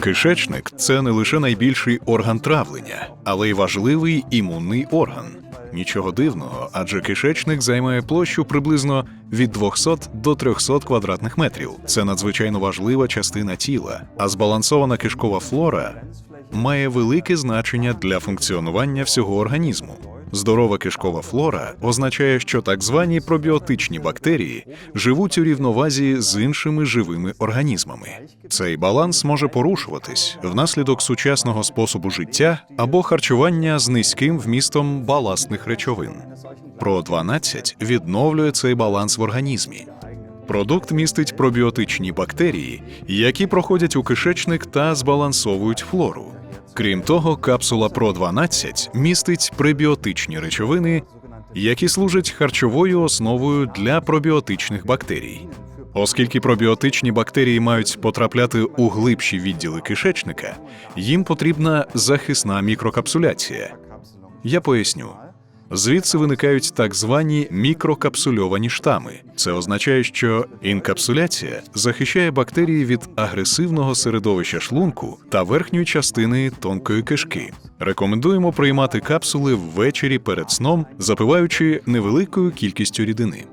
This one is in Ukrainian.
Кишечник це не лише найбільший орган травлення, але й важливий імунний орган. Нічого дивного, адже кишечник займає площу приблизно від 200 до 300 квадратних метрів. Це надзвичайно важлива частина тіла, а збалансована кишкова флора має велике значення для функціонування всього організму. Здорова кишкова флора означає, що так звані пробіотичні бактерії живуть у рівновазі з іншими живими організмами. Цей баланс може порушуватись внаслідок сучасного способу життя або харчування з низьким вмістом баластних речовин. Про 12 відновлює цей баланс в організмі. Продукт містить пробіотичні бактерії, які проходять у кишечник та збалансовують флору. Крім того, капсула Про 12 містить пребіотичні речовини, які служать харчовою основою для пробіотичних бактерій. Оскільки пробіотичні бактерії мають потрапляти у глибші відділи кишечника, їм потрібна захисна мікрокапсуляція. Я поясню. Звідси виникають так звані мікрокапсульовані штами. Це означає, що інкапсуляція захищає бактерії від агресивного середовища шлунку та верхньої частини тонкої кишки. Рекомендуємо приймати капсули ввечері перед сном, запиваючи невеликою кількістю рідини.